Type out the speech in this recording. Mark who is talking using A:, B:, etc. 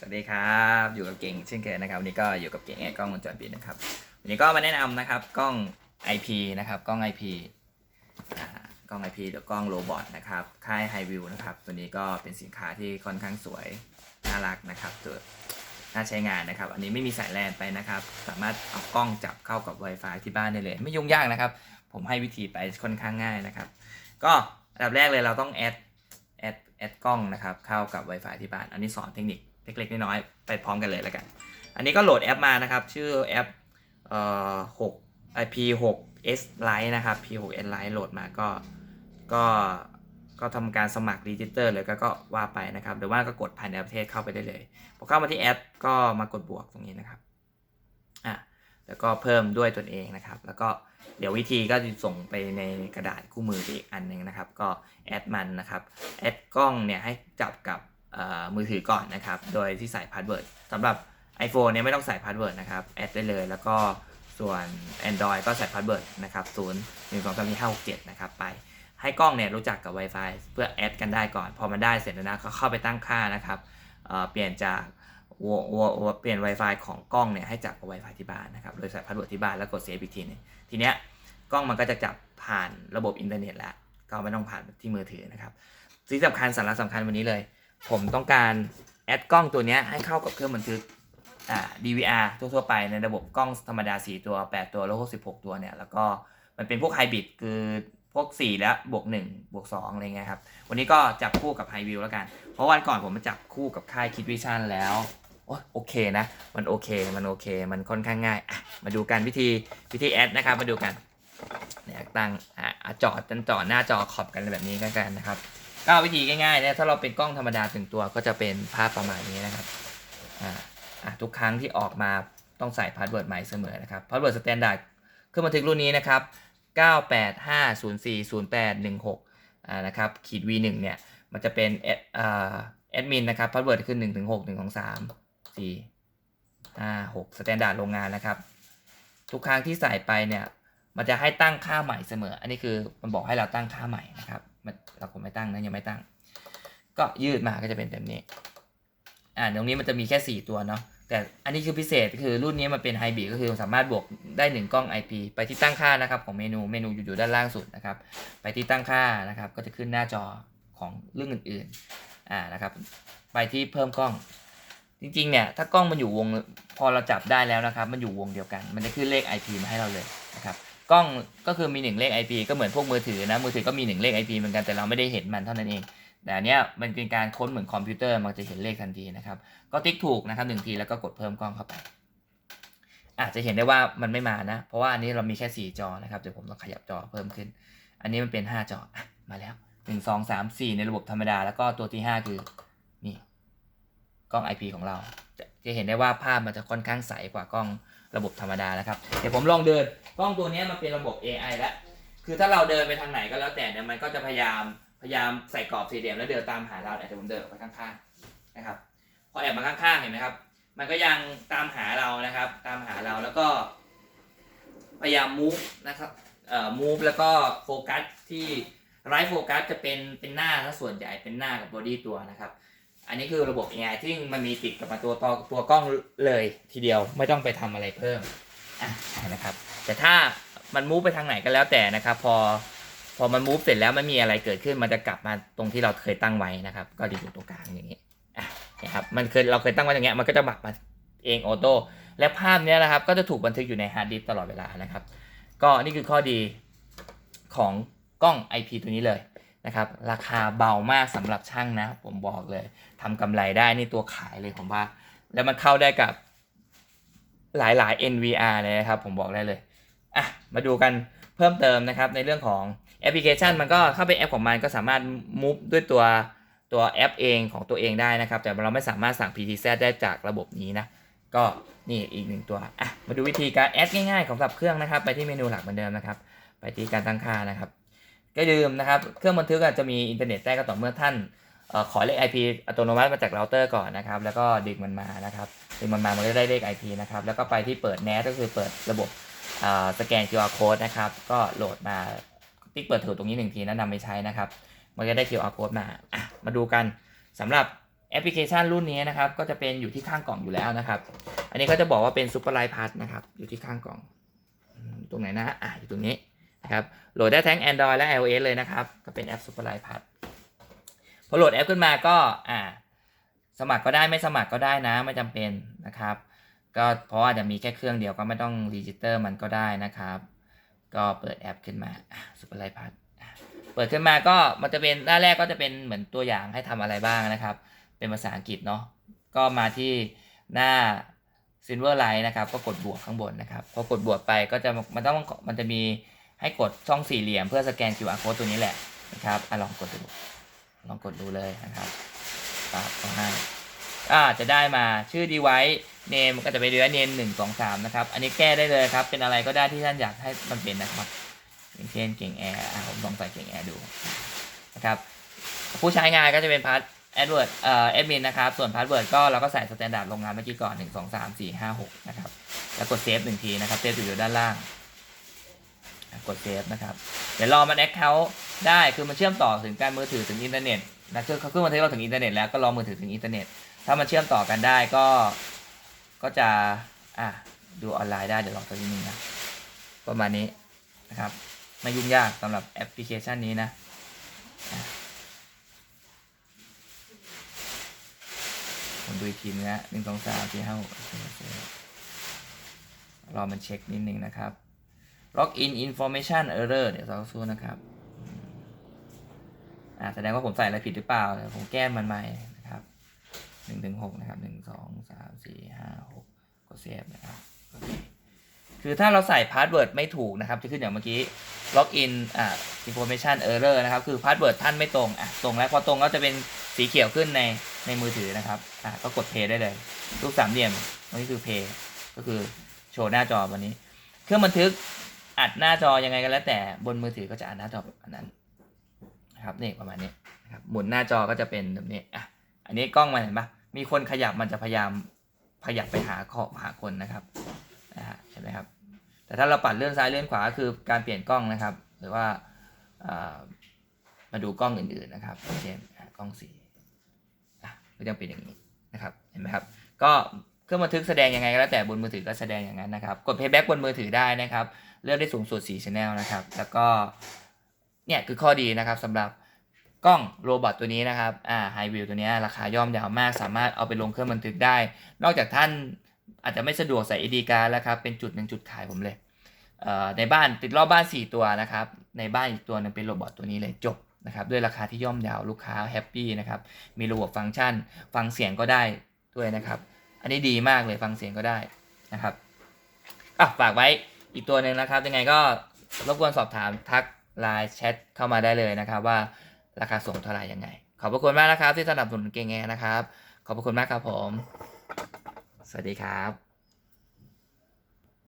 A: สวัสดีครับ อยู่กับเก่งเช่นเคยนะครับวันนี้ก็อยู่กับเก่งแอร์กล้องวงจรปิดนะครับวันนี้ก็มาแนะนำนะครับกล้อง IP นะครับกล้อง IP อ่ากล้อง IP หรือกล้องโรบอทนะครับค่าย High View นะครับตัวนี้ก็เป็นสินค้าที่ค่อนข้างสวยน่ารักนะครับตัวน่าใช้งานนะครับ อันนี้ไม่มีสายแลนไปนะครับ สามารถเอากล้องจับเข้ากับ Wi-Fi ที่บ้านได้เลย ไม่ยุ่งยากนะครับ ผมให้วิธีไปค่อนข้างง่ายนะครับ ก็อันดับแรกเลยเราต้องแอดแอดแอดกล้องนะครับเข้ากับ Wi-Fi ที่บ้าน อันนี้สอนเทคนิค เล็กๆน้อยๆไปพร้อมกันเลยแล้วกัน อันนี้ก็โหลดแอปมานะครับ ชื่อแอปเอ่อ6 P6S Lite นะครับ P6S Lite โหลดมาก็ก็ก็ทำการสมัครดิจิสเตอร์เลยก็ก็ว่าไปนะครับ หรือว่าก็กดภายในประเทศเข้าไปได้เลยพอเข้ามาที่แอปก็มากดบวกตรงนี้นะครับอะแล้วก็เพิ่มด้วยตนเองนะครับ แล้วก็เดี๋ยววิธีก็จะส่งไปในกระดาษคู่มือไปอีกอันหนึ่งนะครับ ก็แอดมันนะครับ แอดกล้องเนี่ยให้จับกับ มือถือก่อนนะครับ โดยที่ใส่พาสเวิร์ดสำหรับ iPhone เนี่ยไม่ต้องใส่พาสเวิร์ดนะครับ แอดได้เลย แล้วก็ส่วน Android ก็ใส่พาสเวิร์ดนะครับ0 1 2 3 4 5 6 7นะครับไป ให้กล้องเนี่ยรู้จักกับ Wi-Fi เพื่อแอดกันได้ก่อน พอมันได้เสร็จแล้วนะก็เข้าไปตั้งค่านะครับเเปลี่ยนจากวววเปลี่ยน Wi-Fi ของกล้องเนี่ยให้จับกับ Wi-Fi ที่บ้านนะครับ โดยใส่พาสเวิร์ดที่บ้านแล้วกดเซฟอีกทีนึงทีเนี้ยกล้องมันก็จะจับผ่านระบบอินเทอร์เน็ตแล้ว ก็ไม่ต้องผ่านที่มือถือนะครับสิ่งสำคัญสาระสำคัญวันนี้เลย ผมต้องการแอดกล้องตัวนี้ให้เข้ากับเครื่องบันทึกอ่า DVR ทั่วๆไปในระบบกล้องธรรมดา 4 ตัว 8 ตัวแล้ว66 ตัวเนี่ย แล้วก็มันเป็นพวกไฮบริดคือพวก 4 แล้วบวก 1 บวก 2 อะไรเงี้ยครับ วันนี้ก็จับคู่กับ High View แล้วกัน เพราะวันก่อนผมมาจับคู่กับค่าย Kid Vision แล้วโอเคนะ มันโอเค มันโอเค มันค่อนข้างง่ายอะมาดูกันวิธีวิธีแอดนะครับ มาดูกันเนี่ยตั้งอะอะจอดจนจอหน้าจอขอบกันแบบนี้กันนะครับ ก็วิธีง่ายๆนี่ยถ้าเราเป็นกล้องธรรมดาถึงตัวก็จะเป็นภาพประมาณนี้นะครับอ่าทุกครั้งที่ออกมาต้องใส่พาสเวิร์ดใหม่เสมอนะครับพาสเวิร์ดสแตนดาร์ดเครื่องบันทึกรุ่นนี้นะครับ 985040816นะครับขีด v1 เนี่ยมันจะเป็นแอดมินนะครับพาสเวิร์ดขึ้น1ถึง6 1 2 3 4 5 6สแตนดาร์ดโรงงานนะครับ ทุกครั้งที่ใส่ไปเนี่ยมันจะให้ตั้งค่าใหม่เสมอ อันนี้คือมันบอกให้เราตั้งค่าใหม่นะครับ มันเราคงไม่ตั้งนะยังไม่ตั้ง ก็ยืดมาก็จะเป็นแบบนี้ อ่าตรงนี้มันจะมีแค่ 4 ตัวเนาะแต่อันนี้คือพิเศษคือรุ่นนี้มันเป็นไฮบริดก็คือสามารถบวกได้ 1 กล้อง IP ไปที่ตั้งค่านะครับของเมนูเมนูอยู่ด้านล่างสุดนะครับ ไปที่ตั้งค่านะครับ ก็จะขึ้นหน้าจอของเรื่องอื่นๆอ่านะครับ ไปที่เพิ่มกล้อง จริงๆเนี่ยถ้ากล้องมันอยู่วงพอเราจับได้แล้วนะครับ มันอยู่วงเดียวกัน มันจะขึ้นเลข IP มาให้เราเลยนะครับ กล้องก็คือมีหนึ่งเลข IP ก็เหมือนพวกมือถือนะมือถือก็มีหนึ่งเลข IP เหมือนกันแต่เราไม่ได้เห็นมันเท่านั้นเอง แต่อันเนี้ยมันเป็นการค้นเหมือนคอมพิวเตอร์มันจะเห็นเลขทันทีนะครับก็ติ๊กถูกนะครับหนึ่งทีแล้วก็กดเพิ่มกล้องเข้าไปอาจจะเห็นได้ว่ามันไม่มานะ เพราะว่าอันนี้เรามีแค่ 4 จอนะครับเดี๋ยวผมต้องขยับจอเพิ่มขึ้น อันนี้มันเป็น 5 จอมาแล้ว 1 2 3 4 ในระบบธรรมดา แล้วก็ตัวที่ 5 คือนี่กล้อง IP ของเรา จะจะเห็นได้ว่าภาพมันจะค่อนข้างใสกว่ากล้อง ระบบธรรมดานะครับ เดี๋ยวผมลองเดินกล้องตัวนี้มันเป็นระบบ AI แล้วคือถ้าเราเดินไปทางไหนก็แล้วแต่เนี่ยมันก็จะพยายามพยายามใส่กรอบสี่เหลี่ยมแล้วเดินตามหาเราแต่เดี๋ยวผมเดินออกไปข้างๆนะครับพอแอบมาข้างๆเห็นไหมครับ มันก็ยังตามหาเรานะครับ ตามหาเราแล้วก็ พยายาม move นะครับเอ่อ move แล้วก็โฟกัสที่ไรโฟกัสจะเป็นเป็นหน้าซะส่วนใหญ่เป็นหน้ากับบอดี้ตัวนะครับ อันนี้คือระบบ AI ที่มันมีติดกับมาตัวตัวตัวกล้องเลยทีเดียวไม่ต้องไปทำอะไรเพิ่มะนะครับ แต่ถ้ามันมูฟไปทางไหนก็แล้วแต่นะครับ พอพอมันมูฟเสร็จแล้วไม่มีอะไรเกิดขึ้นมันจะกลับมาตรงที่เราเคยตั้งไว้นะครับ ก็ดีอยู่ตรงกลางอย่างนี้อะนะครับมันเคยเราเคยตั้งไว้อย่างเงี้ยมันก็จะบักมาเองออโต้และภาพเนี้ยนะครับ ก็จะถูกบันทึกอยู่ในฮาร์ดดิสก์ตลอดเวลานะครับ ก็นี่คือข้อดีของกล้อง IP ตัวนี้เลย นะครับ ราคาเบามากสำหรับช่างนะ ผมบอกเลยทำกำไรได้นี่ตัวขายเลยผมว่า แล้วมันเข้าได้กับหลายๆ NVR เลยนะครับ ผมบอกได้เลยอะมาดูกันเพิ่มเติมนะครับในเรื่องของแอปพลิเคชันมันก็เข้าไปแอปของมันก็สามารถมูฟด้วยตัวตัวแอปเองของตัวเองได้นะครับ แต่เราไม่สามารถสั่ง PTZ ได้จากระบบนี้นะ ก็นี่อีกหนึ่งตัวอะมาดูวิธีการแอดง่ายๆของสับเครื่องนะครับ ไปที่เมนูหลักเหมือนเดิมนะครับ ไปที่การตั้งค่านะครับ ก็ลืมนะครับ เครื่องบันทึกอาจจะมีอินเทอร์เน็ตได้ก็ต่อเมื่อท่านอขอเลข IP อัตโนมัติมาจากเราเตอร์ก่อนนะครับ แล้วก็ดึงมันมานะครับดึงมันมามันก็ได้เลข IP นะครับ แล้วก็ไปที่เปิด NAT ก็คือเปิดระบบสแกน QR code นะครับ ก็โหลดมาติ๊กเปิดถือตรงนี้หนึ่งทีแนะนำไม่ใช้นะครับ มันก็ได้ QR code มามาดูกันสำหรับแอปพลิเคชันรุ่นนี้นะครับ ก็จะเป็นอยู่ที่ข้างกล่องอยู่แล้วนะครับ อันนี้ก็จะบอกว่าเป็นซูเปอร์ไลท์พัทนะครับ อยู่ที่ข้างกล่อง ตรงไหนนะ อะ อยู่ตรงนี้ นะครับโหลดได้ทั้ง Android และ iOS เลยนะครับ ก็เป็นแอปซูเปอร์ไลท์พัทพอโหลดแอปขึ้นมาก็อ่าสมัครก็ได้ไม่สมัครก็ได้นะไม่จำเป็นนะครับ ก็เพราะว่าจจะมีแค่เครื่องเดียวก็ไม่ต้องรีจิสเตอร์มันก็ได้นะครับ ก็เปิดแอปขึ้นมาซูเปอร์ไลท์พัทเปิดขึ้นมาก็มันจะเป็นหน้าแรกก็จะเป็นเหมือนตัวอย่างให้ทำอะไรบ้างนะครับ เป็นภาษาอังกฤษเนาะก็มาที่หน้า Silver Light นะครับ ก็กดบวกข้างบนนะครับพอกดบวกไปก็จะมันต้องมันจะมี ให้กดช่องสี่เหลี่ยมเพื่อสแกน QR code ตัวนี้แหละนะครับอะลองกดดู ลองกดดูเลยนะครับปั๊บก็ให้อ่าจะได้มาชื่อ device name ก็จะไป device name หนึ่งสองสามนะครับ อันนี้แก้ได้เลยครับ เป็นอะไรก็ได้ที่ท่านอยากให้มันเป็นนะครับอย่างเช่นเก่งแอร์อะผมลองใส่เก่งแอร์ดูนะครับ ผู้ใช้งานก็จะเป็นพาร์ทแอดเวิร์ดเอ่อแอดมินนะครับ ส่วนพาสเวิร์ดก็เราก็ใส่สแตนดาร์ดโรงงานเมื่อกี้ก่อนหนึ่งสองสามสี่ห้าหกนะครับ แล้วกดเซฟหนึ่งทีนะครับ เซฟอยู่ด้านล่าง กดเซฟนะครับ เดี๋ยวรอมันแอคเคาท์ได้คือมันเชื่อมต่อถึงการมือถือถึงอินเทอร์เน็ตนะคือเขาขึ้นมาที่เราถึงอินเทอร์เน็ตแล้วก็รอมือถือถึงอินเทอร์เน็ต ถ้ามันเชื่อมต่อกันได้ก็ก็จะอะดูออนไลน์ได้เดี๋ยวลองตัวนิดนึงนะประมาณนี้นะครับไม่ยุ่งยากสำหรับแอปพลิเคชันนี้นะผมดูอีกทีนะหนึ่งสองสามสี่ห้าหกรอมันเช็คนิดนึงนะครับ login information error เดี๋ยวเราสู้นะครับอ่าแสดงว่าผมใส่อะไรผิดหรือเปล่า ผมแก้มันใหม่นะครับหนึ่งถึงหกนะครับหนึ่งสองสามสี่ห้าหกกดเซฟนะครับโอเคคือถ้าเราใส่พาสเวิร์ดไม่ถูกนะครับจะขึ้นอย่างเมื่อกี้ล็อกอินอ่า information error นะครับ คือพาสเวิร์ดท่านไม่ตรงอะตรงแล้วพอตรงก็จะเป็นสีเขียวขึ้นในในมือถือนะครับอะก็กด play ได้เลยรูปสามเหลี่ยมนนี้คือ play ก็คือโชว์หน้าจอวันนี้ เครื่องบันทึก อัดหน้าจอยังไงก็แล้ว แต่บนมือถือก็จะอัดหน้าจอแบบนั้นนะครับนี่ประมาณนี้นะครับหมุนหน้าจอก็จะเป็นแบบนี้อะอันนี้กล้องมันเห็นปะมีคนขยับมันจะพยายามขยับไปหาขอบหาคนนะครับนะฮะใช่ไหมครับ แต่ถ้าเราปัดเลื่อนซ้ายเลื่อนขวาคือการเปลี่ยนกล้องนะครับ หรือว่าอมาดูกล้องอื่นๆนะครับเช่นอะกล้องสีอะก็จะเป็นอย่างนี้นะครับเห็นไหมครับ ก็ เครื่องบันทึกแสดงยังไงก็แล้วแต่บนมือถือก็แสดงอย่างนั้นนะครับ กด playback บนมือถือได้นะครับ เลือกได้สูงสุด4 channel นะครับ แล้วก็เนี่ยคือข้อดีนะครับสำหรับกล้องโรบอทตัวนี้นะครับ อ่าไฮวิวตัวนี้ราคาย่อมยาวมาก สามารถเอาไปลงเครื่องบันทึกได้ นอกจากท่านอาจจะไม่สะดวกใส่ SD card แล้วครับ เป็นจุดหนึ่งจุดขายผมเลย เอ่อ ในบ้านติดรอบบ้าน 4 ตัวนะครับ ในบ้านอีกตัวหนึงเป็นโรบอทตัวนี้เลยจบนะครับ ด้วยราคาที่ย่อมยาวลูกค้าแฮปปี้นะครับ มีระบบฟังก์ชัน ฟังเสียงก็ได้ด้วยนะครับ อันนี้ดีมากเลยฟังเสียงก็ได้นะครับอะฝากไว้อีกตัวหนึ่งนะครับ ยังไงก็รบกวนสอบถามทักไลน์แชทเข้ามาได้เลยนะครับ ว่าราคาส่งเท่าไหร่ยังไง ขอบพระคุณมากนะครับ ที่สนับสนุนเก่งแงนะครับ ขอบพระคุณมากครับผม สวัสดีครับ